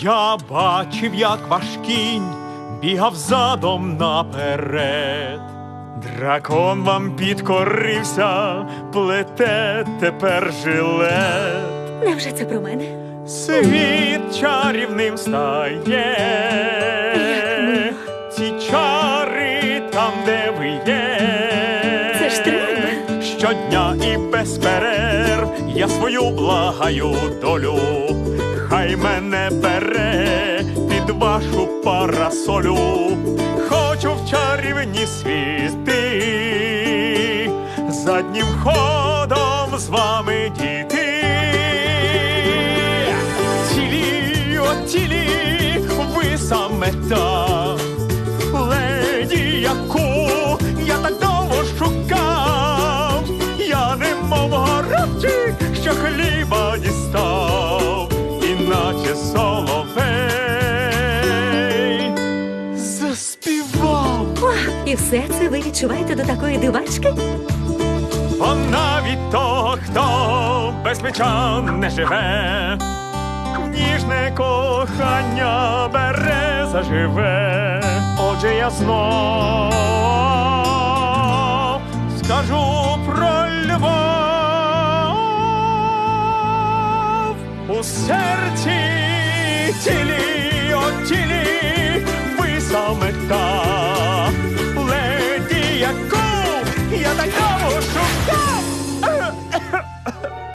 Я бачив, як ваш кінь бігав задом наперед. Дракон вам підкорився, плете тепер жилет. Невже це про мене? Світ чарівним стає. Ці чари там, де ви є. Це ж треба. Щодня і без перерв я свою благаю долю. Хай мене бере під вашу парасолю. Хочу в чарівні світи, заднім ходом з вами діти. Тілі, о тілі, ви саме та леді, яку я так довго шукав. Я не мов горобчик, що хліба соловей заспівав. О, і все це ви відчуваєте до такої дивачки? Бо навіть того, хто без меча не живе, ніжне кохання бере заживе. Отже, я знов скажу про любов у серці тілі, от тілі, ви саме та леді яку я такого шукав.